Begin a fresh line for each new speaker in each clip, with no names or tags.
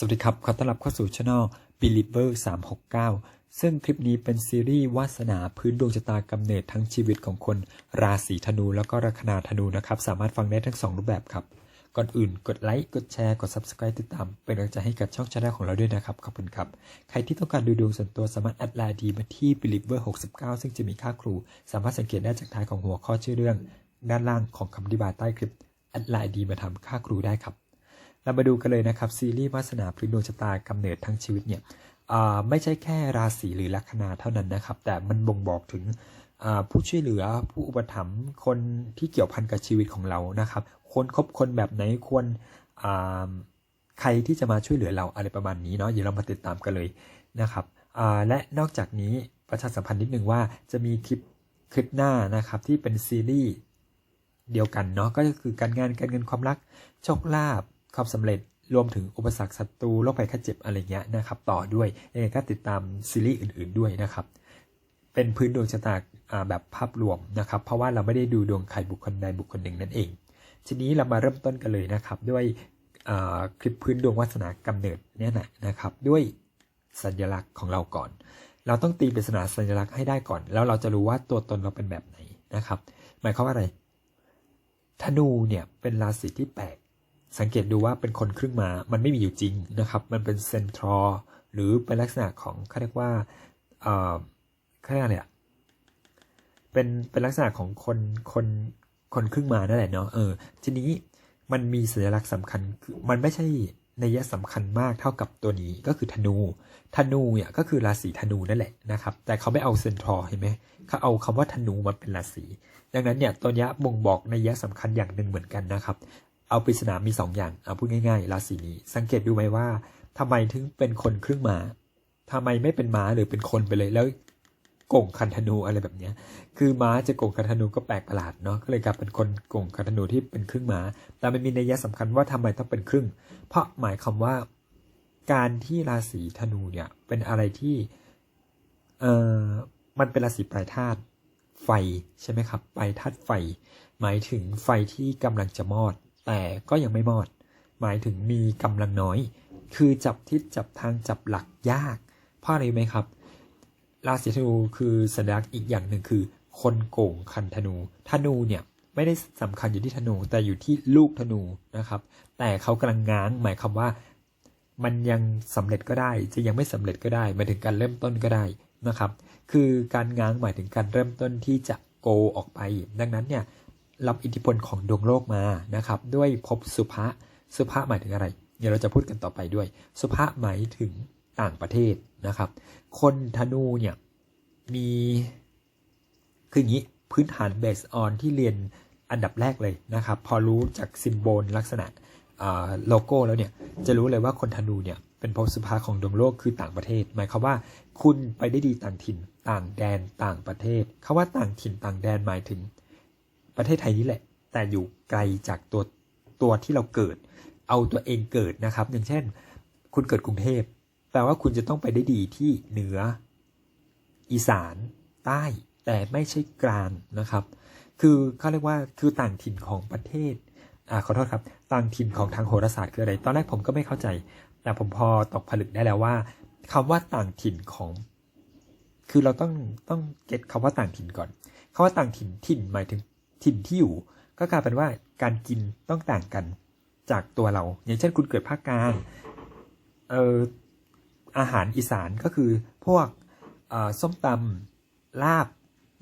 สวัสดีครับ ขอต้อนรับเข้าสู่ช่อง Believer 369 ซึ่งคลิปนี้เป็นซีรีส์วาสนาพื้นดวงชะตากำเนิดทั้งชีวิตของคนราศีธนูแล้วก็ลัคนาธนูนะครับ สามารถฟังได้ทั้ง 2 รูปแบบครับ ก่อนอื่นกดไลค์ กดแชร์ กด Subscribe ติดตาม เป็นกำลังใจให้กับช่องชาแนลของเราด้วยนะครับ ขอบคุณครับ ใครที่ต้องการดูดวงส่วนตัวสามารถแอดไลน์ดีมาที่ Believer 69 ซึ่งจะมีค่าครู สามารถสังเกตได้จากท้ายของหัวข้อชื่อเรื่อง ด้านล่างของคำอธิบายใต้คลิปแอดไลน์ดีมาทำค่าครูได้ครับ เรามาดูกันเลยนะครับซีรีส์วาสนาพื้นดวงชะตากำเนิดทั้งชีวิตเนี่ยไม่ใช่แค่ราศีหรือลัคนาเท่านั้นนะครับ แต่มันบ่งบอกถึงผู้ช่วยเหลือผู้อุปถัมภ์คนที่เกี่ยวพันกับชีวิตของเรานะครับคนคบคนแบบไหนควรใครที่จะมาช่วยเหลือเราอะไรประมาณนี้เนาะเดี๋ยวเรามาติดตามกันเลยนะครับและนอกจากนี้ประชาสัมพันธ์นิดนึงว่าจะมีคลิปคลิปหน้านะครับที่เป็นซีรีส์เดียวกันเนาะก็คือการงานการเงินความรักโชคลาภ ความสำเร็จรวมถึงอุปสรรคศัตรูโรคภัยไข้เจ็บอะไรเงี้ยนะครับต่อด้วยยังไงก็ติดตามซีรีส์อื่น ๆด้วยนะครับ เป็นพื้นดวงชะตาแบบภาพรวมนะครับ เพราะว่าเราไม่ได้ดูดวงใครบุคคลใดบุคคลหนึ่งนั่นเอง ทีนี้เรามาเริ่มต้นกันเลยนะครับ ด้วยคลิปพื้นดวงวาสนากำเนิดเนี่ยนะนะครับ ด้วยสัญลักษณ์ของเราก่อน เราต้องตีปริศนาสัญลักษณ์ให้ได้ก่อน แล้วเราจะรู้ว่าตัวตนเราเป็นแบบไหนนะครับ หมายความว่าอะไรธนูเนี่ยเป็นราศีที่แปลก สังเกตดูว่าเป็นคนครึ่งมามันไม่มีอยู่จริงนะครับ มันเป็นเซนทรอลหรือเป็นลักษณะของเขาเรียกว่าเอ่อเขาเรียกอะไรอะเป็นเป็นลักษณะของคนคนคนครึ่งมานั่นแหละเนาะเออทีนี้มันมีสัญลักษณ์สำคัญมันไม่ใช่นัยสำคัญมากเท่ากับตัวนี้ก็คือธนู ธนูเนี่ยก็คือราศีธนูนั่นแหละนะครับ แต่เขาไม่เอาเซนทรอลเห็นไหมเขาเอาคำว่าธนูมาเป็นราศีดังนั้นเนี่ยตัวนี้บ่งบอกนัยสำคัญอย่างหนึ่งเหมือนกันนะครับ เอาปริศนามี2ออย่างเอาพูดง่ายๆราศีนี้ สังเกตดูไหมว่าทำไมถึงเป็นคนครึ่งม้าทำไมไม่เป็นม้าหรือเป็นคนไปเลยแล้วก่งคันธนูอะไรแบบเนี้ย คือม้าจะก่งคันธนูก็แปลกประหลาดเนาะ ก็เลยกลายเป็นคนก่งคันธนูที่เป็นครึ่งม้า แต่มันมีนัยสำคัญว่าทำไมต้องเป็นครึ่ง เพราะหมายความว่า การที่ราศีธนูเนี่ยเป็นอะไรที่ เอ่อ มันเป็นราศีปลายธาตุไฟใช่ไหมครับ ปลายธาตุไฟ หมายถึงไฟที่กำลังจะมอด แต่ก็ยังไม่มอด หมายถึงมีกำลังน้อย คือจับทิศจับทางจับหลักยากเพราะอะไรไหมครับ ราศีธนูคือสัญลักษณ์อีกอย่างหนึ่งคือ คนโก่งคันธนู ธนูเนี่ยไม่ได้สำคัญอยู่ที่ธนูแต่อยู่ที่ลูกธนูนะครับ แต่เขากำลังง้างหมายความว่า มันยังสำเร็จก็ได้ จะยังไม่สำเร็จก็ได้หมายถึงการเริ่มต้นก็ได้นะครับ คือการง้างหมายถึงการเริ่มต้นที่จะโกออกไป ดังนั้นเนี่ย รับอิทธิพลของดวงโลกมานะครับ ด้วยภพสุภะสุภะหมายถึงอะไร เดี๋ยวเราจะพูดกันต่อไปด้วย สุภะหมายถึงต่างประเทศนะครับ คนธนูเนี่ยมีคืออย่างนี้พื้นฐานเบสออนที่เรียนอันดับแรกเลยนะครับ พอรู้จากซิมโบลลักษณะโลโก้แล้วเนี่ยจะรู้เลยว่าคนธนูเนี่ยเป็นภพสุภาของดวงโลกคือต่างประเทศ หมายความว่าคุณไปได้ดีต่างถิ่น ต่างแดนต่างประเทศคาว่าต่างถิ่นต่างแดนหมายถึง ประเทศไทยนี่แหละ แต่อยู่ไกลจากตัวตัวที่เราเกิด เอาตัวเองเกิดนะครับ อย่างเช่น คุณเกิดกรุงเทพแปลว่าคุณจะต้องไปได้ดีที่เหนือ อีสานใต้ แต่ไม่ใช่กลางนะครับ คือเขาเรียกว่าคือต่างถิ่นของประเทศอ่าขอโทษครับ ต่างถิ่นของทางโหราศาสตร์คืออะไร ตอนแรกผมก็ไม่เข้าใจ แต่ผมพอตกผลึกได้แล้วว่าคำว่าต่างถิ่นของ คือเราต้องต้องเก็ตคำว่าต่างถิ่นก่อนคำว่าต่างถิ่นถิ่นหมายถึง ถิ่นที่อยู่ ก็กลายเป็นว่าการกินต้องต่างกันจากตัวเรา อย่างเช่นคุณเกิดภาคกลางเอ่ออาหารอีสานก็คือพวกเอ่อส้มตำลาบ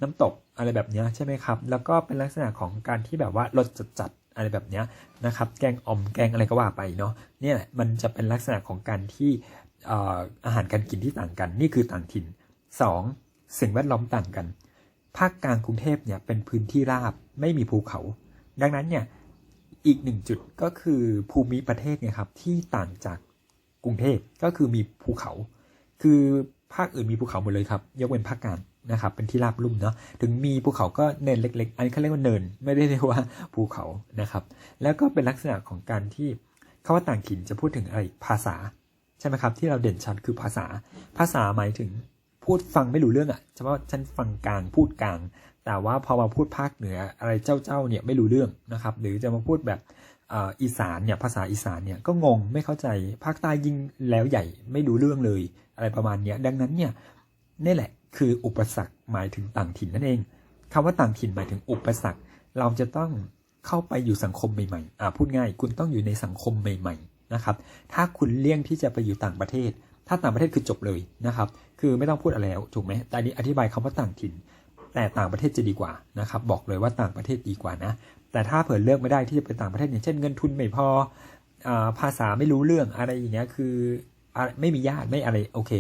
น้ำตกอะไรแบบนี้ใช่ไหมครับ แล้วก็เป็นลักษณะของการที่แบบว่ารสจัดๆอะไรแบบนี้นะครับ แกงอ่อมแกงอะไรก็ว่าไปเนาะเนี่ยมันจะเป็นลักษณะของการที่เอ่ออาหารการกินที่ต่างกัน นี่คือต่างถิ่น 2. สิ่งแวดล้อมต่างกัน ภาคกลางกรุงเทพเนี่ยเป็นพื้นที่ราบไม่มีภูเขา ดังนั้นเนี่ยอีกหนึ่งจุดก็คือภูมิประเทศเนี่ยครับที่ต่างจากกรุงเทพก็คือมีภูเขา คือภาคอื่นมีภูเขาหมดเลยครับ ยกเว้นภาคกลางนะครับเป็นที่ราบลุ่มเนาะถึงมีภูเขาก็เนินเล็ก ๆ อันนี้เขาเรียกว่าเนินไม่ได้เรียกว่าภูเขานะครับ แล้วก็เป็นลักษณะของการที่คาว่าต่างถิ่นจะพูดถึงอะไรภาษา ใช่ไหมครับ ที่เราเด่นชัดคือภาษา ภาษาหมายถึง พูดฟังไม่รู้เรื่องอะ่ะเฉพาะฉันฟังกลางพูดกลาง แต่ว่าพอมาพูดภาคเหนืออะไรเจ้าเจ้าเนี่ยไม่รู้เรื่องนะครับ หรือจะมาพูดแบบอีสานเนี่ยภาษาอีสานเนี่ยก็งงไม่เข้าใจภาคใต้ยิ่งแล้วใหญ่ไม่รู้เรื่องเลย อะไรประมาณเนี้ยดังนั้นเนี่ยนี่แหละคืออุปสรรคหมายถึงต่างถิ่นนั่นเองคำว่าต่างถิ่นหมายถึงอุปสรรค เราจะต้องเข้าไปอยู่สังคมใหม่ๆอ่าพูดง่าย คุณต้องอยู่ในสังคมใหม่ ๆนะครับ ถ้าคุณเลี่ยงที่จะไปอยู่ต่างประเทศ ถ้าต่างประเทศคือจบเลยนะครับ คือไม่ต้องพูดอะไรแล้วถูกไหมแต่อันนี้อธิบายคำว่าต่างถิ่น แต่ต่างประเทศจะดีกว่านะครับ บอกเลยว่าต่างประเทศดีกว่านะ แต่ถ้าเผื่อเลือกไม่ได้ที่จะไปต่างประเทศอย่างเช่นเงินทุนไม่พออาภาษาไม่รู้เรื่องอะไรอย่างเงี้ยคืออะไม่มีญาติไม่อะไรโอเค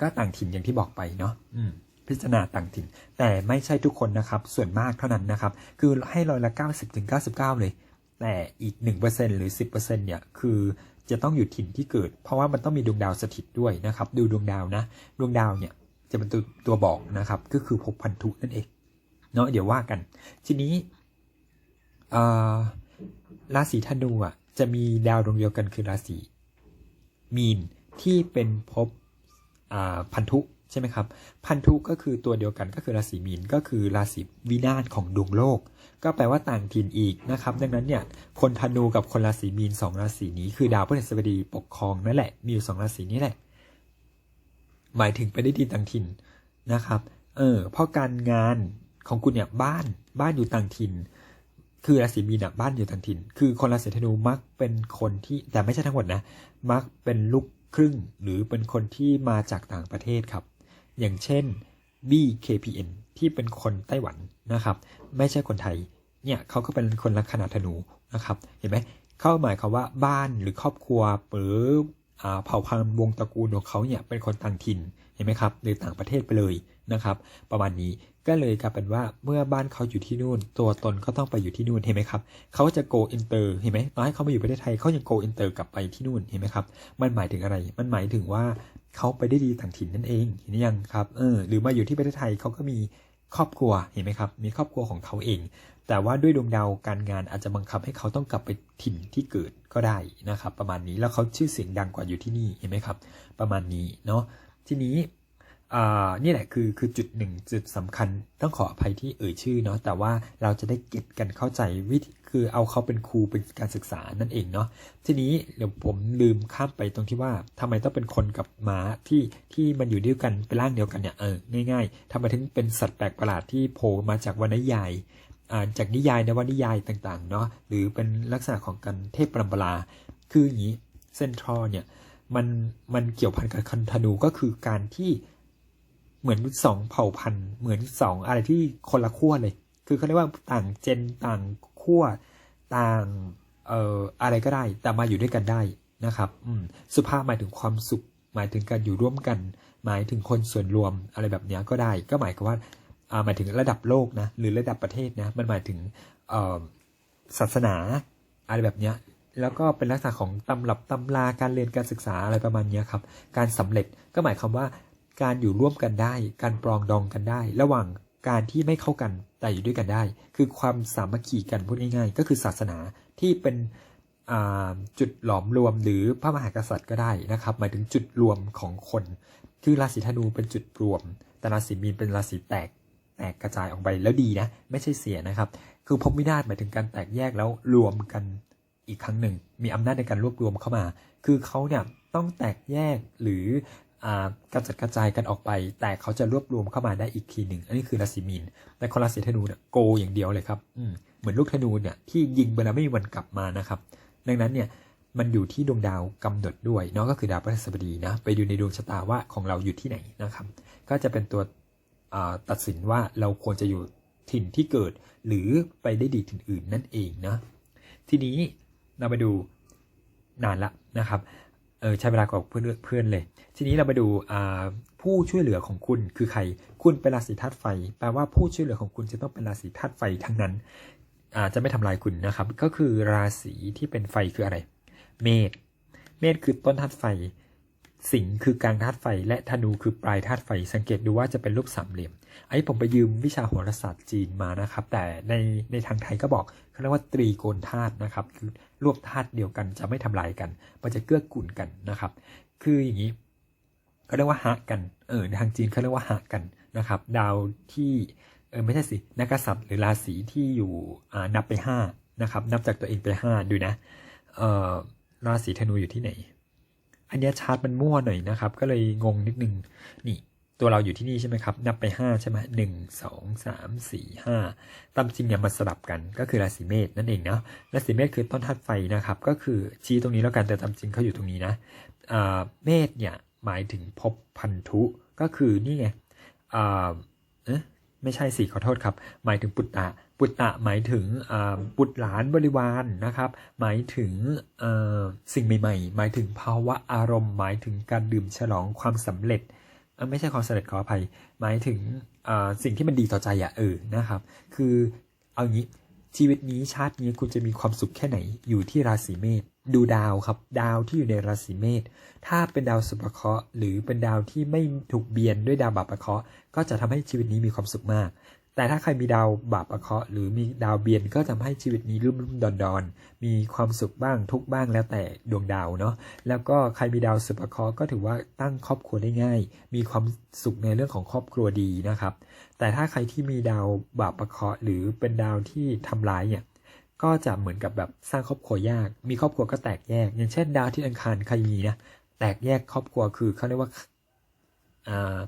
ก็ต่างถิ่นอย่างที่บอกไปเนาะอืมพิจารณาต่างถิ่น แต่ไม่ใช่ทุกคนนะครับ ส่วนมากเท่านั้นนะครับ คือให้ร้อยละ 90ถึง99 เลย แต่อีก 1%หรือ 10%เนี่ย คือ จะต้องอยู่ถิ่นที่เกิด เพราะว่ามันต้องมีดวงดาวสถิตด้วยนะครับ ดูดวงดาวนะ ดวงดาวเนี่ยจะเป็นตัวตัวบอกนะครับ ก็คือภพพันธุนั่นเองเนาะเดี๋ยวว่ากัน ทีนี้ราศีธนูอะจะมีดาวดวงเดียวกันคือราศีมีนที่เป็นภพพันธุใช่ไหมครับ พันธุก็คือตัวเดียวกันก็คือราศีมีนก็คือราศีวินาศของดวงโลก ก็แปลว่าต่างถิ่นอีกนะครับ ดังนั้นเนี่ยคนธนูกับคนราศีมีนสองราศีนี้คือดาวพฤหัสบดีปกครองนั่นแหละมีอยู่สองราศีนี้แหละ หมายถึงไปได้ดีต่างถิ่นนะครับ เออเพราะการงานของคุณเนี่ยบ้านบ้านอยู่ต่างถิ่น คือราศีมีนอะบ้านอยู่ต่างถิ่น คือคนราศีธนูมักเป็นคนที่แต่ไม่ใช่ทั้งหมดนะ มักเป็นลูกครึ่งหรือเป็นคนที่มาจากต่างประเทศครับ อย่างเช่น BKPN ที่เป็นคนไต้หวันนะครับ ไม่ใช่คนไทย เนี่ยเขาก็เป็นคนลักษณะธนูนะครับ เห็นไหมเข้าหมายความว่าบ้านหรือครอบครัวหรืออ่าเผ่าพันธุ์วงตระกูลของเขาเนี่ยเป็นคนต่างถิ่นเห็นไหมครับหรือต่างประเทศไปเลยนะครับ ประมาณนี้ ก็เลยกลายเป็นว่าเมื่อบ้านเขาอยู่ที่นู่น ตัวตนก็ต้องไปอยู่ที่นู่นเห็นไหมครับเขาจะ go inter เห็นไหมตอนให้เขามาอยู่ประเทศไทยเขายัง go inter กลับไปที่นู่นเห็นไหมครับ มันหมายถึงอะไร มันหมายถึงว่าเขาไปได้ดีต่างถิ่นนั่นเองเห็นยังครับเออหรือมาอยู่ที่ประเทศไทยเขาก็มีครอบครัวเห็นไหมครับ มีครอบครัวของเขาเอง แต่ว่าด้วยดวงดาวการงานอาจจะบังคับให้เขาต้องกลับไปถิ่นที่เกิดก็ได้นะครับ ประมาณนี้แล้วเขาชื่อเสียงดังกว่าอยู่ที่นี่เห็นไหมครับ ประมาณนี้เนาะทีนี้ นี่แหละคือคือจุดหนึ่งจุดสำคัญต้องขออภัยที่เอ่ยชื่อเนาะแต่ว่าเราจะได้เก็ตกันเข้าใจวิธีคือเอาเขาเป็นครูเป็นการศึกษานั่นเองเนาะทีนี้เดี๋ยวผมลืมข้ามไปตรงที่ว่าทำไมต้องเป็นคนกับม้าที่ที่มันอยู่ด้วยกันเป็นร่างเดียวกันเนี่ยเออง่ายๆทำไมถึงเป็นสัตว์แปลกประหลาดที่โผล่มาจากวรรณยายจากนิยายนวนิยายต่างๆเนาะหรือเป็นลักษณะของการเทพปรำปราคืออย่างนี้เซนทรัลเนี่ยมันมันเกี่ยวพันกับคันธนูก็คือการที่ เหมือนสองเผ่าพันธุ์ เหมือนสองอะไรที่คนละขั้วเลย คือเขาเรียกว่าต่างเจนต่างขั้วต่างเอ่ออะไรก็ได้ แต่มาอยู่ด้วยกันได้นะครับ อืมสุภาพหมายถึงความสุข หมายถึงการอยู่ร่วมกัน หมายถึงคนส่วนรวมอะไรแบบนี้ก็ได้ ก็หมายความว่าอ่าหมายถึงระดับโลกนะหรือระดับประเทศนะมันหมายถึงเอ่อศาสนาอะไรแบบนี้แล้วก็เป็นลักษณะของตำรับตำราการเรียนการศึกษาอะไรประมาณนี้ครับ การสำเร็จก็หมายความว่า การอยู่ร่วมกันได้ การปรองดองกันได้ ระหว่างการที่ไม่เข้ากันแต่อยู่ด้วยกันได้ คือความสามัคคีกันพูดง่ายๆ ก็คือศาสนาที่เป็นจุดหลอมรวมหรือพระมหากษัตริย์ก็ได้นะครับหมายถึงจุดรวมของคน คือราศีธนูเป็นจุดรวม แต่ราศีมีนเป็นราศีแตกแตกกระจายออกไปแล้วดีนะ ไม่ใช่เสียนะครับ คือภพวินาศหมายถึงการแตกแยกแล้วรวมกันอีกครั้งหนึ่ง มีอำนาจในการรวบรวมเข้ามา คือเขาเนี่ยต้องแตกแยกหรือ กระจัดกระจายกันออกไป แต่เขาจะรวบรวมเข้ามาได้อีกทีหนึ่ง อันนี้คือราศีมีน แต่คนราศีธนูเนี่ยโกอย่างเดียวเลยครับอืมเหมือนลูกธนูเนี่ยที่ยิงไปแล้วไม่มีวันกลับมานะครับ ดังนั้นเนี่ยมันอยู่ที่ดวงดาวกำหนดด้วยเนาะก็คือดาวพฤหัสบดีนะไปดูในดวงชะตาว่าของเราอยู่ที่ไหนนะครับ ก็จะเป็นตัวอ่าตัดสินว่าเราควรจะอยู่ถิ่นที่เกิด หรือไปได้ดีถิ่นอื่นนั่นเองนะทีนี้เรามาดูนานละนะครับ เออใช้เวลากับเพื่อนเพื่อนเลย ทีนี้เราไปดูอ่าผู้ช่วยเหลือของคุณคือใคร คุณเป็นราศีธาตุไฟ แปลว่าผู้ช่วยเหลือของคุณจะต้องเป็นราศีธาตุไฟทั้งนั้นอ่าจะไม่ทำลายคุณนะครับ ก็คือราศีที่เป็นไฟคืออะไร เมษ เมษคือต้นธาตุไฟ สิงคือกลางธาตุไฟ และธนูคือปลายธาตุไฟ สังเกตดูว่าจะเป็นรูปสามเหลี่ยมไอ้ผมไปยืมวิชาโหราศาสตร์จีนมานะครับ แต่ในในทางไทยก็บอกเขาเรียกว่าตรีโกณธาตุนะครับคือรวบธาตุเดียวกันจะไม่ทำลายกัน มันจะเกื้อกูลกันนะครับ คืออย่างนี้เขาเรียกว่าหะกันเออในทางจีนเขาเรียกว่าหะกันนะครับ ดาวที่เออไม่ใช่สินักษัตริย์หรือราศีที่อยู่อ่านับไปห้านะครับนับจากตัวเองไปห้าดูนะเออราศีธนูอยู่ที่ไหน อันนี้ชาร์ตมันมั่วหน่อยนะครับ ก็เลยงงนิดนึง นี่ตัวเราอยู่ที่นี่ใช่ไหมครับ นับไปห้าใช่ไหมหนึ่งสองสามสี่ห้าตามจริงเนี่ยมันสลับกันก็คือราศีเมษนั่นเองเนาะราศีเมษคือต้นธาตุไฟนะครับ ก็คือชี้ตรงนี้แล้วกันแต่ตามจริงเขาอยู่ตรงนี้นะเมษเนี่ยหมายถึงภพพันธุก็คือนี่ไงเอ๊ะไม่ใช่สิขอโทษครับ หมายถึงปุตตะ ปุตตะหมายถึงบุตรหลานบริวารนะครับ หมายถึงสิ่งใหม่ ๆ หมายถึงภาวะอารมณ์ หมายถึงการดื่มฉลองความสำเร็จไม่ใช่ความสำเร็จขออภัย หมายถึงสิ่งที่มันดีต่อใจอะเออนะครับ คือเอางี้ชีวิตนี้ชาตินี้คุณจะมีความสุขแค่ไหนอยู่ที่ราศีเมษดูดาวครับ ดาวที่อยู่ในราศีเมษถ้าเป็นดาวสุภเคราะห์หรือเป็นดาวที่ไม่ถูกเบียนด้วยดาวบาปเคราะห์ก็จะทำให้ชีวิตนี้มีความสุขมาก แต่ถ้าใครมีดาวบาปเคราะห์หรือมีดาวเบียนก็ทำให้ชีวิตนี้รุ่มรุ่มดอนดอนมีความสุขบ้างทุกบ้างแล้วแต่ดวงดาวเนาะแล้วก็ใครมีดาวสุภเคราะห์ก็ถือว่าตั้งครอบครัวได้ง่าย มีความสุขในเรื่องของครอบครัวดีนะครับ แต่ถ้าใครที่มีดาวบาปเคราะห์หรือเป็นดาวที่ทำร้ายเนี่ยก็จะเหมือนกับแบบสร้างครอบครัวยาก มีครอบครัวก็แตกแยก อย่างเช่น ดาวที่อังคารใครมีนะแตกแยกครอบครัวคือเขาเรียกว่าอ่า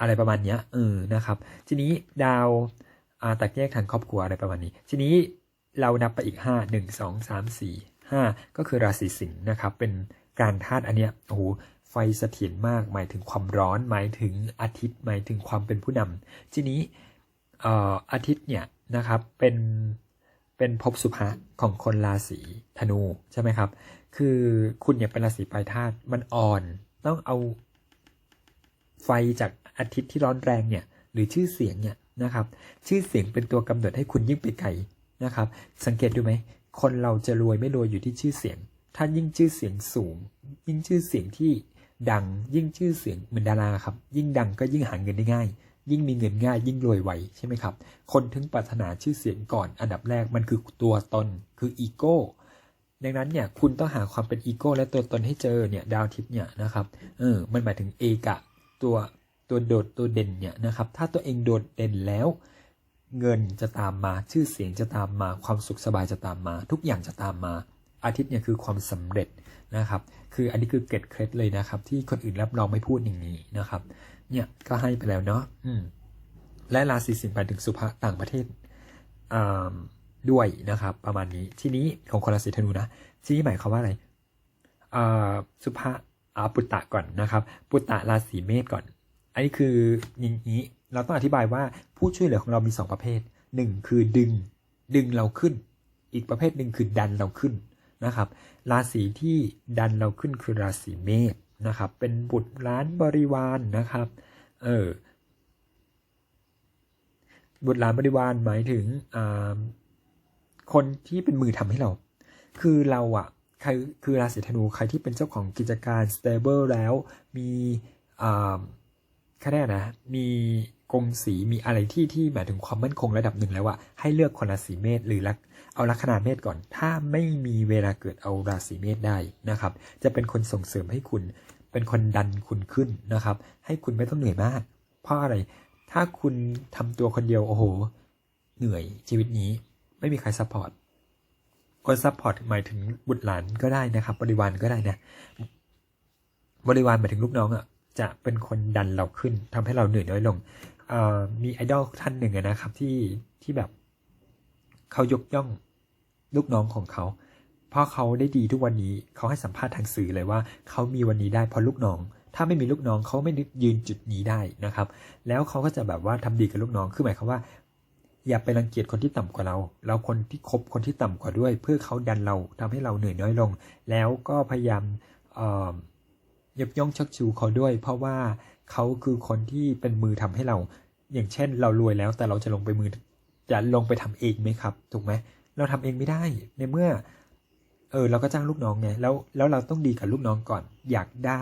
อะไรประมาณเนี้ยเออนะครับ ทีนี้ดาวอาแตกแยกทางครอบครัวอะไรประมาณนี้ ทีนี้เรานับไปอีกห้าหนึ่งสองสามสี่ห้าก็คือราศีสิงห์นะครับ เป็นการธาตุอันเนี้ยโอ้โหไฟเสถียรมาก หมายถึงความร้อน หมายถึงอาทิตย์ หมายถึงความเป็นผู้นำทีนี้เอ่ออาทิตย์เนี่ยนะครับเป็นเป็นภพสุภะของคนราศีธนูใช่ไหมครับ คือคุณเนี่ยเป็นราศีปลายธาตุมันอ่อน ต้องเอาไฟจาก อาทิตย์ที่ร้อนแรงเนี่ยหรือชื่อเสียงเนี่ยนะครับชื่อเสียงเป็นตัวกำหนดให้คุณยิ่งไปไกลนะครับ สังเกตดูไหมคนเราจะรวยไม่รวยอยู่ที่ชื่อเสียง ถ้ายิ่งชื่อเสียงสูง ยิ่งชื่อเสียงที่ดังยิ่งชื่อเสียงเหมือนดาราครับ ยิ่งดังก็ยิ่งหาเงินได้ง่าย ยิ่งมีเงินง่าย ยิ่งรวยไวใช่ไหมครับ คนถึงปรารถนาชื่อเสียงก่อนอันดับแรกมันคือตัวตนคืออีโก้ดังนั้นเนี่ยคุณต้องหาความเป็นอีโก้และตัวตนให้เจอเนี่ยดาวทิพย์เนี่ยนะครับเออมันหมายถึงเอกะตัว ตัวโดดตัวเด่นเนี่ยนะครับ ถ้าตัวเองโดดเด่นแล้ว เงินจะตามมาชื่อเสียงจะตามมา ความสุขสบายจะตามมา ทุกอย่างจะตามมา อาทิตย์เนี่ยคือความสำเร็จนะครับ คืออันนี้คือเกร็ดเคล็ดเลยนะครับ ที่คนอื่นรับรองไม่พูดอย่างนี้นะครับ เนี่ยก็ให้ไปแล้วเนาะอืมและราศีสิงห์ไปถึงสุภะต่างประเทศอ่าด้วยนะครับ ประมาณนี้ทีนี้ของคนราศีธนูนะทีนี้หมายความว่าอะไรอ่าสุภะอาปุตตะก่อนนะครับ ปุตตะราศีเมษก่อน อันนี้คืออย่างนี้เราต้องอธิบายว่าผู้ช่วยเหลือของเรามีสองประเภทหนึ่งคือดึงดึงเราขึ้น อีกประเภทหนึ่งคือดันเราขึ้นนะครับ ราศีที่ดันเราขึ้นคือราศีเมษนะครับ เป็นบุตรล้านบริวารนนะครับ เออบุตรหลานบริวารหมายถึงคนที่เป็นมือทำให้เรา คือเราอะใครคือราศีธนูใครที่เป็นเจ้าของกิจการ stable แล้วมี แค่นี้นะมีกงสีมีอะไรที่ที่หมายถึงความมั่นคงระดับหนึ่งแล้วอะให้เลือกคนราศีเมษหรือลักเอาลัคนาเมษก่อน ถ้าไม่มีเวลาเกิดเอาราศีเมษได้นะครับ จะเป็นคนส่งเสริมให้คุณ เป็นคนดันคุณขึ้นนะครับ ให้คุณไม่ต้องเหนื่อยมาก เพราะอะไร ถ้าคุณทำตัวคนเดียวโอ้โห เหนื่อยชีวิตนี้ ไม่มีใครซัพพอร์ตคนซัพพอร์ตหมายถึงบุตรหลานก็ได้นะครับ บริวารก็ได้นะบริวารหมายถึงลูกน้องอะ จะเป็นคนดันเราขึ้นทำให้เราเหนื่อยน้อยลงมีไอดอลท่านหนึ่งนะครับที่ที่แบบเขายกย่องลูกน้องของเขา เพราะเขาได้ดีทุกวันนี้เขาให้สัมภาษณ์ทางสื่อเลยว่าเขามีวันนี้ได้เพราะลูกน้อง ถ้าไม่มีลูกน้องเขาไม่ยืนจุดนี้ได้นะครับ แล้วเขาก็จะแบบว่าทำดีกับลูกน้องคือหมายความว่า อย่าไปรังเกียจคนที่ต่ำกว่าเรา เราคนที่คบคนที่ต่ำกว่าด้วย เพื่อเขาดันเราทำให้เราเหนื่อยน้อยลง แล้วก็พยายามเอ่อ ยกย่องชักชูเขาด้วย เพราะว่าเขาคือคนที่เป็นมือทำให้เรา อย่างเช่น เรารวยแล้วแต่เราจะลงไปมือจะลงไปทำเองไหมครับ ถูกไหมเราทำเองไม่ได้ในเมื่อ เออ เราก็จ้างลูกน้องไงแล้วแล้วเราต้องดีกับลูกน้องก่อน อยากได้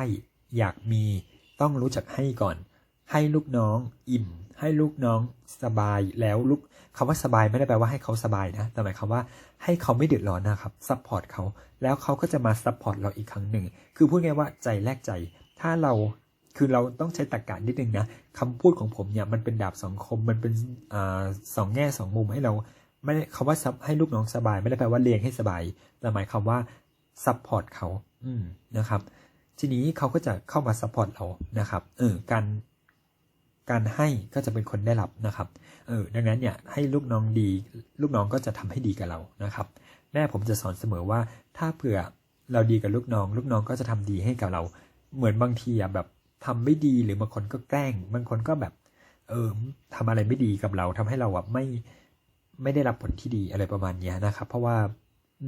อยากมีต้องรู้จักให้ก่อน ให้ลูกน้องอิ่ม ให้ลูกน้องสบายแล้วลูกคำว่าสบายไม่ได้แปลว่าให้เขาสบายนะแต่หมายความว่า ให้เขาไม่เดือดร้อนนะครับซัพพอร์ตเขาแล้วเขาก็จะมาซัพพอร์ตเราอีกครั้งหนึ่ง คือพูดง่ายว่าใจแลกใจ ถ้าเราคือเราต้องใช้ตรรกะนิดนึงนะคำพูดของผมเนี่ยมันเป็นดาบสองคมมันเป็นอสองแง่สองมุมให้เราไม่คำว่าซับให้ลูกน้องสบาย ไม่ได้แปลว่าเลี้ยงให้สบายแต่หมายความว่าซัพพอร์ตเขาอืมนะครับ ทีนี้เขาก็จะเข้ามาซัพพอร์ตเรานะครับเออการ การให้ก็จะเป็นคนได้รับนะครับเออดังนั้นเนี่ยให้ลูกน้องดีลูกน้องก็จะทำให้ดีกับเรานะครับ แม่ผมจะสอนเสมอว่าถ้าเผื่อเราดีกับลูกน้อง ลูกน้องก็จะทำดีให้กับเรา เหมือนบางทีอะแบบทำไม่ดีหรือบางคนก็แกล้ง บางคนก็แบบเออทำอะไรไม่ดีกับเราทำให้เราแบบไม่ไม่ได้รับผลที่ดีอะไรประมาณนี้นะครับ เพราะว่า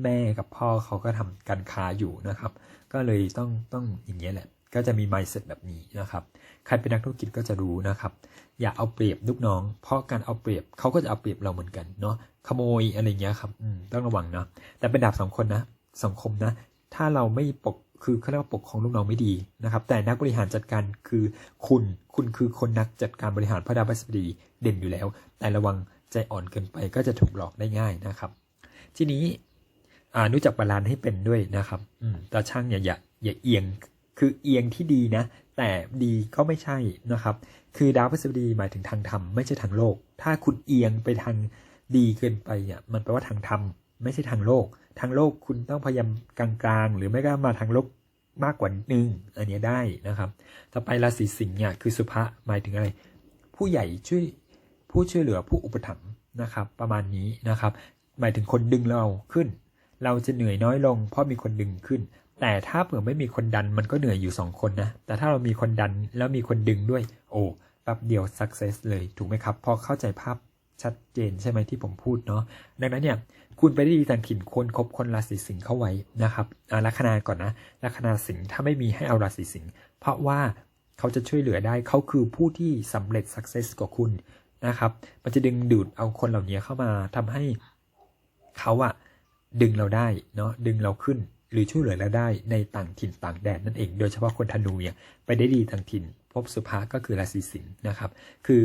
แม่กับพ่อเขาก็ทำการค้าอยู่นะครับ ก็เลยต้องต้องอย่างเงี้ยแหละ ก็จะมี mindset แบบนี้นะครับ ใครเป็นนักธุรกิจก็จะรู้นะครับ อย่าเอาเปรียบลูกน้อง เพราะการเอาเปรียบเขาก็จะเอาเปรียบเราเหมือนกันเนาะ ขโมยอะไรเงี้ยครับต้องระวังนะ แต่เป็นดาบสองคนนะ สังคมนะ ถ้าเราไม่ปก คือเขาเรียกว่าปกของลูกน้องไม่ดีนะครับ แต่นักบริหารจัดการคือคุณ คุณคือคนนักจัดการบริหารพระดาวพฤหัสดีเด่นอยู่แล้ว แต่ระวังใจอ่อนเกินไปก็จะถูกหลอกได้ง่ายนะครับ ทีนี้อ่ารู้จักบาลานซ์ให้เป็นด้วยนะครับอืมตาช่างอย่าอย่าอย่าเอียง คือเอียงที่ดีนะ แต่ดีก็ไม่ใช่นะครับ คือดาวพฤหัสบดีหมายถึงทางธรรมไม่ใช่ทางโลก ถ้าคุณเอียงไปทางดีเกินไปเนี่ยมันแปลว่าทางธรรมไม่ใช่ทางโลก ทางโลกคุณต้องพยายามกลางๆ หรือไม่ก็มาทางโลกมากกว่านึงอันนี้ได้นะครับ ต่อไปราศีสิงห์เนี่ยคือสุภะหมายถึงอะไร ผู้ใหญ่ช่วยผู้ช่วยเหลือผู้อุปถัมภ์นะครับ ประมาณนี้นะครับ หมายถึงคนดึงเราขึ้น เราจะเหนื่อยน้อยลง เพราะมีคนดึงขึ้น แต่ถ้าเผื่อไม่มีคนดันมันก็เหนื่อยอยู่สองคนนะ แต่ถ้าเรามีคนดันแล้วมีคนดึงด้วย โอ้แป๊บเดียว success เลยถูกไหมครับ พอเข้าใจภาพชัดเจนใช่ไหมที่ผมพูดเนาะดังนั้นเนี่ยคุณไปได้ดีทางถิ่นคนคบคนราศีสิงห์เข้าไว้นะครับอ่าลัคนาก่อนนะลัคนาสิงห์ถ้าไม่มีให้เอาราศีสิงห์เพราะว่าเขาจะช่วยเหลือได้เขาคือผู้ที่สำเร็จ success กว่าคุณนะครับมันจะดึงดูดเอาคนเหล่านี้เข้ามาทำให้เขาอะดึงเราได้เนาะดึงเราขึ้น หรือช่วยเหลือเราได้ในต่างถิ่นต่างแดนนั่นเอง โดยเฉพาะคนธนูเนี่ยไปได้ดีทางถิ่น พบสุภาก็คือราศีสิงห์นะครับ คือ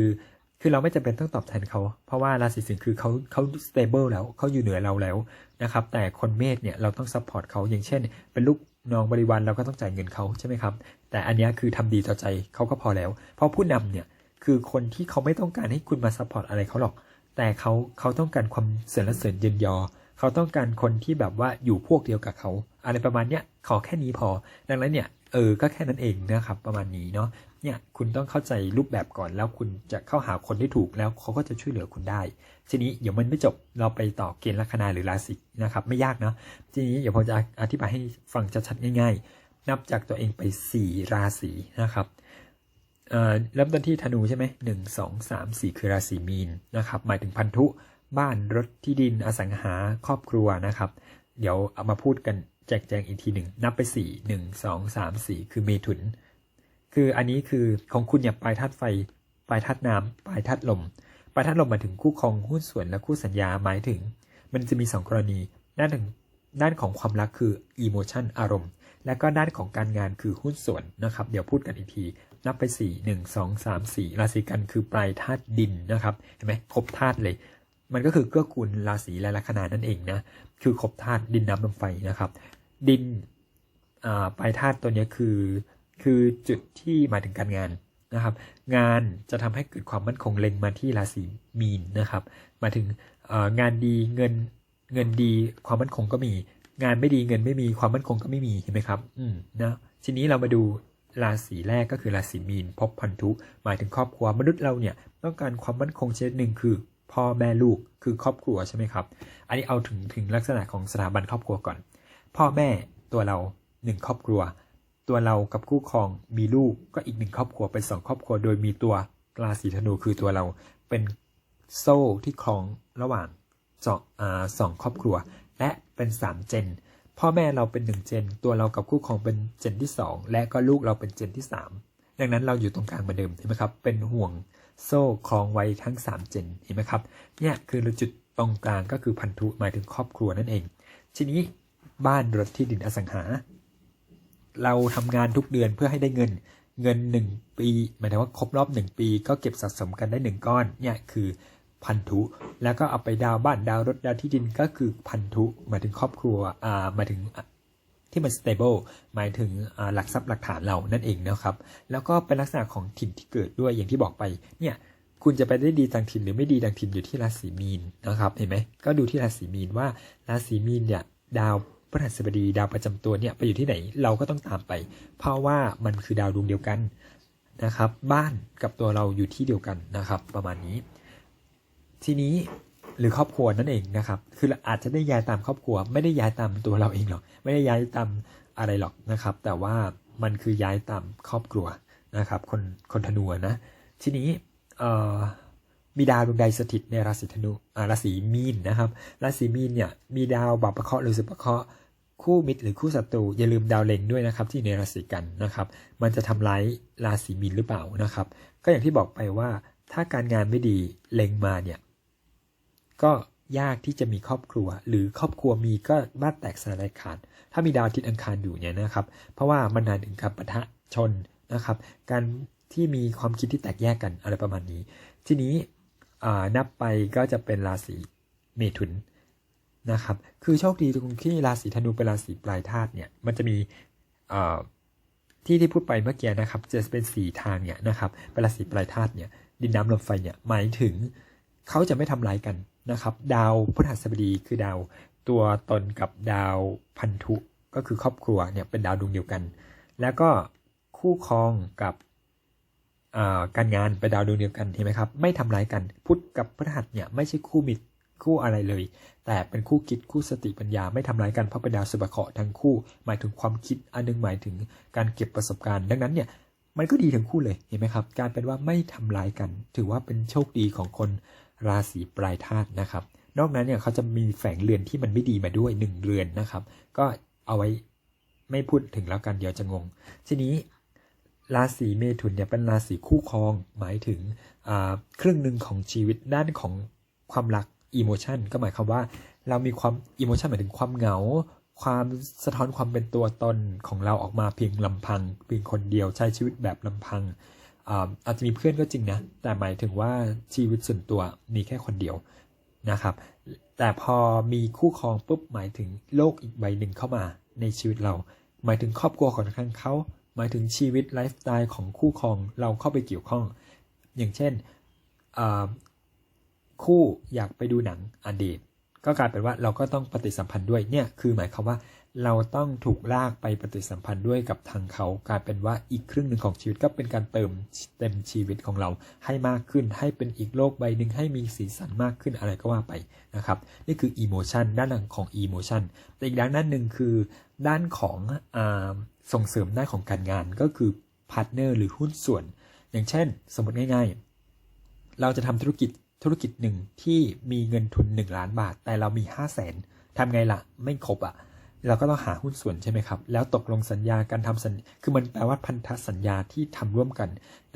คือเราไม่จำเป็นต้องตอบแทนเขา เพราะว่าราศีสิงห์คือเขาเขา stable แล้วเขาอยู่เหนือเราแล้วนะครับ แต่คนเมษเนี่ยเราต้อง support เขาอย่างเช่น เป็นลูกน้องบริวารเราก็ต้องจ่ายเงินเขาใช่ไหมครับ แต่อันนี้คือทำดีต่อใจเขาก็พอแล้ว เพราะผู้นำเนี่ยคือคนที่เขาไม่ต้องการให้คุณมา support อะไรเขาหรอก แต่เขาเขาต้องการความเสริญเสริญเยินยอ เขาต้องการคนที่แบบว่าอยู่พวกเดียวกับเขาอะไรประมาณเนี้ยขอแค่นี้พอ ดังนั้นเนี่ยเออก็แค่นั้นเองนะครับประมาณนี้เนาะเนี่ยคุณต้องเข้าใจรูปแบบก่อนแล้วคุณจะเข้าหาคนที่ถูกแล้วเขาก็จะช่วยเหลือคุณได้ ทีนี้เดี๋ยวมันไม่จบเราไปต่อเกณฑ์ลัคนาหรือราศีนะครับไม่ยากเนาะทีนี้เดี๋ยวผมจะอธิบายให้ฟังชัดๆง่าย ๆ นับจากตัวเองไป 4 ราศีนะครับเอ่อเริ่มต้นที่ธนูใช่ไหมหนึ่งสองสามสี่คือราศีมีนนะครับหมายถึงพันธุ บ้านรถที่ดินอสังหาครอบครัวนะครับ เดี๋ยวเอามาพูดกันแจกแจงอีกทีหนึ่งนับไปสี่หนึ่งสองสามสี่คือเมถุน คืออันนี้คือของคุณเนี่ยปลายธาตุไฟปลายธาตุน้ำปลายธาตุลมปลายธาตุลมหมายถึงคู่ครองหุ้นส่วนและคู่สัญญาหมายถึง มันจะมีสองกรณีด้านหนึ่งด้านของความรักคือ emotion อารมณ์ และก็ด้านของการงานคือหุ้นส่วนนะครับ เดี๋ยวพูดกันอีกที นับไป 4 1 2 3 4 ราศีกันคือปลายธาตุดินนะครับ เห็นไหมครบธาตุเลย มันก็คือเกื้อกูลราศีและลัคนานั่นเองนะ คือครบธาตุดินน้ำลมไฟนะครับ ดินปลายธาตุตัวนี้คือ คือจุดที่หมายถึงการงานนะครับ งานจะทำให้เกิดความมั่นคงเล็งมาที่ราศีมีนนะครับหมายถึงงานดีเงินเงินดีความมั่นคงก็มี งานไม่ดีเงินไม่มีความมั่นคงก็ไม่มีเห็นไหมครับ อืมนะทีนี้เรามาดูราศีแรกก็คือราศีมีนพบพันธุหมายถึงครอบครัวมนุษย์เราเนี่ยต้องการความมั่นคงชนิดหนึ่งคือ พ่อแม่ลูกคือครอบครัวใช่ไหมครับ อันนี้เอาถึงถึงลักษณะของสถาบันครอบครัวก่อน พ่อแม่ตัวเราหนึ่งครอบครัว ตัวเรากับคู่ครองมีลูกก็อีกหนึ่งครอบครัวเป็นสองครอบครัว โดยมีตัวราศีธนูคือตัวเราเป็นโซ่ที่คล้องระหว่างสองอสองครอบครัว และเป็นสามเจน พ่อแม่เราเป็นหนึ่งเจน ตัวเรากับคู่ครองเป็นเจนที่สองและก็ลูกเราเป็นเจนที่สามดังนั้นเราอยู่ตรงกลางเหมือนเดิมเห็นไหมครับเป็นห่วง โซ่คล้องไว้ทั้งสามเจนเห็นไหมครับเนี่ยคือจุดตรงกลางก็คือพันธุหมายถึงครอบครัวนั่นเอง ทีนี้บ้านรถที่ดินอสังหา เราทำงานทุกเดือนเพื่อให้ได้เงินเงินหนึ่งปีหมายถึงว่าครบรอบหนึ่งปีก็เก็บสะสมกันได้หนึ่งก้อนเนี่ยคือพันธุ แล้วก็เอาไปดาวบ้านดาวรถดาวที่ดินก็คือพันธุหมายถึงครอบครัวอ่าหมายถึง ที่มัน stable หมายถึงหลักทรัพย์หลักฐานเรานั่นเองนะครับ แล้วก็เป็นลักษณะของถิ่นที่เกิดด้วยอย่างที่บอกไปเนี่ยคุณจะไปได้ดีดังถิ่นหรือไม่ดีดังถิ่นอยู่ที่ราศีมีนนะครับเห็นไหมก็ดูที่ราศีมีนว่าราศีมีนเนี่ยดาวพฤหัสบดีดาวประจำตัวเนี่ยไปอยู่ที่ไหนเราก็ต้องตามไป เพราะว่ามันคือดาวดวงเดียวกันนะครับ บ้านกับตัวเราอยู่ที่เดียวกันนะครับ ประมาณนี้ ทีนี้ หรือครอบครัวนั่นเองนะครับ คืออาจจะได้ย้ายตามครอบครัว ไม่ได้ย้ายตามตัวเราเองหรอก ไม่ได้ย้ายตามอะไรหรอกนะครับ แต่ว่ามันคือย้ายตามครอบครัวนะครับ คนคนธนูนะ ทีนี้มีดาวดวงใดสถิตในราศีธนูราศีมีนนะครับ ราศีมีนเนี่ยมีดาวบัพเคราะห์หรือสุภเคราะห์คู่มิตรหรือคู่ศัตรูอย่าลืมดาวเล็งด้วยนะครับที่ในราศีกันนะครับ มันจะทำร้ายราศีมีนหรือเปล่านะครับ ก็อย่างที่บอกไปว่าถ้าการงานไม่ดีเล็งมาเนี่ย ก็ยากที่จะมีครอบครัว หรือครอบครัวมีก็บ้านแตกสลายขาด ถ้ามีดาวอาทิตย์อังคารอยู่เนี่ยนะครับ เพราะว่ามันนานถึงกับปะทะชนนะครับ การที่มีความคิดที่แตกแยกกันอะไรประมาณนี้ ทีนี้นับไปก็จะเป็นราศีเมถุนนะครับ คือโชคดีตรงที่ราศีธนูเป็นราศีปลายธาตุเนี่ยมันจะมีที่ที่พูดไปเมื่อกี้นะครับ จะเป็นสีทางเนี่ยนะครับเป็นราศีปลายธาตุเนี่ยดินน้ำลมไฟเนี่ยหมายถึงเขาจะไม่ทำร้ายกัน นะครับ ดาวพฤหัสบดีคือดาวตัวตนกับดาวพันธุก็คือครอบครัวเนี่ยเป็นดาวดวงเดียวกัน แล้วก็คู่ครองกับการงานเป็นดาวดวงเดียวกันเห็นไหมครับไม่ทำร้ายกันพุธกับพฤหัสเนี่ยไม่ใช่คู่มิตรคู่อะไรเลย แต่เป็นคู่คิดคู่สติปัญญาไม่ทำร้ายกันเพราะเป็นดาวสุภเคราะห์ทั้งคู่ หมายถึงความคิดอันหนึงหมายถึงการเก็บประสบการณ์ ดังนั้นเนี่ยมันก็ดีทั้งคู่เลยเห็นไหมครับ การเป็นว่าไม่ทำร้ายกัน ถือว่าเป็นโชคดีของคน ราศีปลายธาตุนะครับ นอกนั้นเนี่ยเขาจะมีแฝงเรือนที่มันไม่ดีมาด้วยหนึ่งเรือนนะครับ ก็เอาไว้ไม่พูดถึงแล้วกันเดี๋ยวจะงง ทีนี้ราศีเมถุนเนี่ยเป็นราศีคู่ครอง หมายถึงครึ่งหนึ่งของชีวิตด้านของความรักอีโมชันก็หมายความว่าเรามีความอีโมชันหมายถึงความเหงา ความสะท้อนความเป็นตัวตนของเราออกมาเพียงลำพังเพียงคนเดียวใช้ชีวิตแบบลำพัง อาจจะมีเพื่อนก็จริงนะ แต่หมายถึงว่าชีวิตส่วนตัวมีแค่คนเดียวนะครับ แต่พอมีคู่ครองปุ๊บหมายถึงโลกอีกใบหนึ่งเข้ามาในชีวิตเรา หมายถึงครอบครัวของทางเขา หมายถึงชีวิตไลฟ์สไตล์ของคู่ครองเราเข้าไปเกี่ยวข้อง อย่างเช่นคู่อยากไปดูหนังอดีตก็กลายเป็นว่าเราก็ต้องปฏิสัมพันธ์ด้วยเนี่ยคือหมายความว่า เราต้องถูกลากไปปฏิสัมพันธ์ด้วยกับทางเขากลายเป็นว่าอีกครึ่งหนึ่งของชีวิตก็เป็นการเติมเต็มชีวิตของเราให้มากขึ้นให้เป็นอีกโลกใบหนึ่งให้มีสีสันมากขึ้นอะไรก็ว่าไปนะครับนี่คืออีโมชันด้านหลังของอีโมชันแต่อีกด้านนั้นหนึ่งคือ ด้านของอส่งเสริมด้านของการงานก็คือพาร์ทเนอร์หรือหุ้นส่วน อย่างเช่น สมมติง่ายๆ เราจะทำธุรกิจธุรกิจหนึ่งที่มีเงินทุน 1 ล้านบาท แต่เรามี 5 0 0แสนทำไงล่ะ ไม่ครบอะ่ะ เราก็ต้องหาหุ้นส่วนใช่ไหมครับ แล้วตกลงสัญญาการทำสัญคือมันแปลว่าพันธสัญญาที่ทำร่วมกัน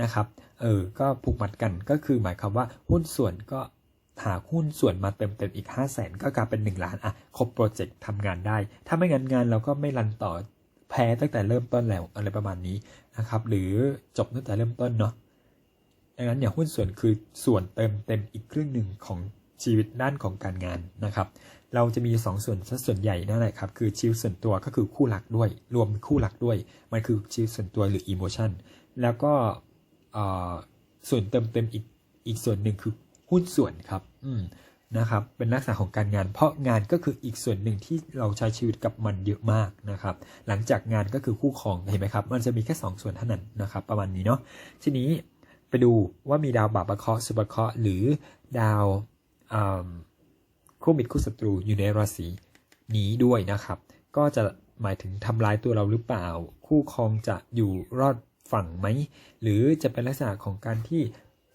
นะครับ เออ ก็ผูกมัดกัน ก็คือหมายความว่าหุ้นส่วนก็หาหุ้นส่วนมาเติมเต็มอีก 5 0 0แสนก็กลายเป็น 1 ล้าน อะ ครบโปรเจกต์ทำงานได้ ถ้าไม่งั้นงานเราก็ไม่รันต่อแพ้ตั้งแต่เริ่มต้นแล้วอะไรประมาณนี้นะครับ หรือจบตั้งแต่เริ่มต้นเนาะ ดังนั้นเนี่ยหุ้นส่วนคือส่วนเติมเต็มอีกครึ่งหนึ่งของชีวิตด้านของการงานนะครับ เราจะมี2ส่วนซะส่วนใหญ่นั่นแหละครับ คือชีวิตส่วนตัวก็คือคู่รักด้วย รวมคู่รักด้วย มันคือชีวิตส่วนตัวหรืออีโมชันแล้วก็ส่วนเติมเต็มอีกอีกส่วนหนึ่งคือหุ้นส่วนครับ อืมนะครับ เป็นลักษณะของการงาน เพราะงานก็คืออีกส่วนหนึ่งที่เราใช้ชีวิตกับมันเยอะมากนะครับ หลังจากงานก็คือคู่ครองเห็นไหมครับ มันจะมีแค่สองส่วนเท่านั้นนะครับ ประมาณนี้เนาะ ทีนี้ไปดูว่ามีดาวบาปะเคาะสุบะเคาะห์หรือดาวอ่า คู่มิตรคู่ศัตรูอยู่ในราศีนี้ด้วยนะครับ ก็จะหมายถึงทำร้ายตัวเราหรือเปล่า คู่ครองจะอยู่รอดฝั่งไหม หรือจะเป็นลักษณะของการที่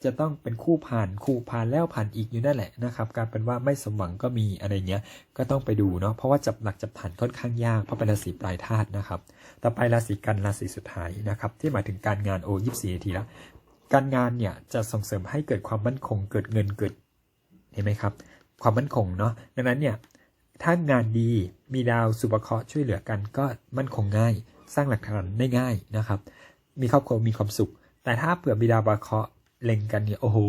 จะต้องเป็นคู่ผ่านคู่ผ่านแล้วผ่านอีกอยู่นั่นแหละนะครับการเป็นว่าไม่สมหวังก็มีอะไรเงี้ยก็ต้องไปดูเนาะเพราะว่าจับหลักจับฐานค่อนข้างยากเพราะเป็นราศีปลายธาตุนะครับ ต่อไปราศีกันราศีสุดท้ายนะครับที่หมายถึงการงานโอ้ยี่สิบสี่นาทีล้วการงานเนี่ยจะส่งเสริมให้เกิดความมั่นคงเกิดเงินเกิดเห็นไหมครับ ความมั่นคงเนาะดังนั้นเนี่ยถ้างานดีมีดาวสุภเคราะห์ช่วยเหลือกันก็มั่นคงง่าย สร้างหลักฐานได้ง่ายนะครับ มีครอบครัวมีความสุข แต่ถ้าเผื่อมีดาวบาเคราะห์เล็งกันเนี่ยโอ้โห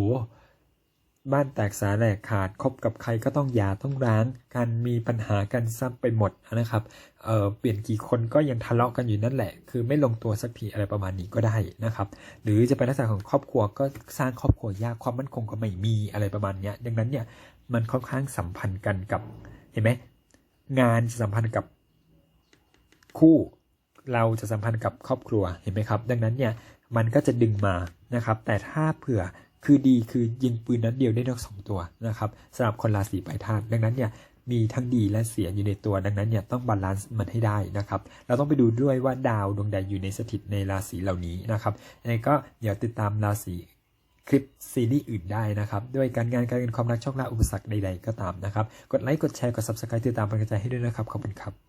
บ้านแตกสาแหลกขาดคบกับใครก็ต้องหย่าต้องร้างการมีปัญหากันซ้ำไปหมดนะครับเเปลี่ยนกี่คนก็ยังทะเลาะกันอยู่นั่นแหละ คือไม่ลงตัวสักทีอะไรประมาณนี้ก็ได้นะครับ หรือจะเป็นลักษณะของครอบครัวก็สร้างครอบครัวยากความมั่นคงก็ไม่มีอะไรประมาณนี้ดังนั้นเนี่ย มันค่อนข้างสัมพันธ์กันกับเห็นไหมงานจะสัมพันธ์กับคู่เราจะสัมพันธ์กับครอบครัวเห็นไหมครับ ดังนั้นเนี่ยมันก็จะดึงมานะครับ แต่ถ้าเผื่อคือดีคือยิงปืนนัดเดียวได้นกสองตัวนะครับสำหรับคนราศีปลายธาตุดังนั้นเนี่ยมีทั้งดีและเสียอยู่ในตัว ดังนั้นเนี่ยต้องบาลานซ์มันให้ได้นะครับ เราต้องไปดูด้วยว่าดาวดวงใดอยู่ในสถิตในราศีเหล่านี้นะครับยังไงก็เดี๋ยวติดตามราศี คลิปซีรีส์อื่นได้นะครับ ด้วยการงานการเงินความรักโชคลาภอุปสรรคใดๆก็ตามนะครับ กดไลค์กดแชร์กด subscribe ติดตามเป็นกำลังใจให้ด้วยนะครับ ขอบคุณครับ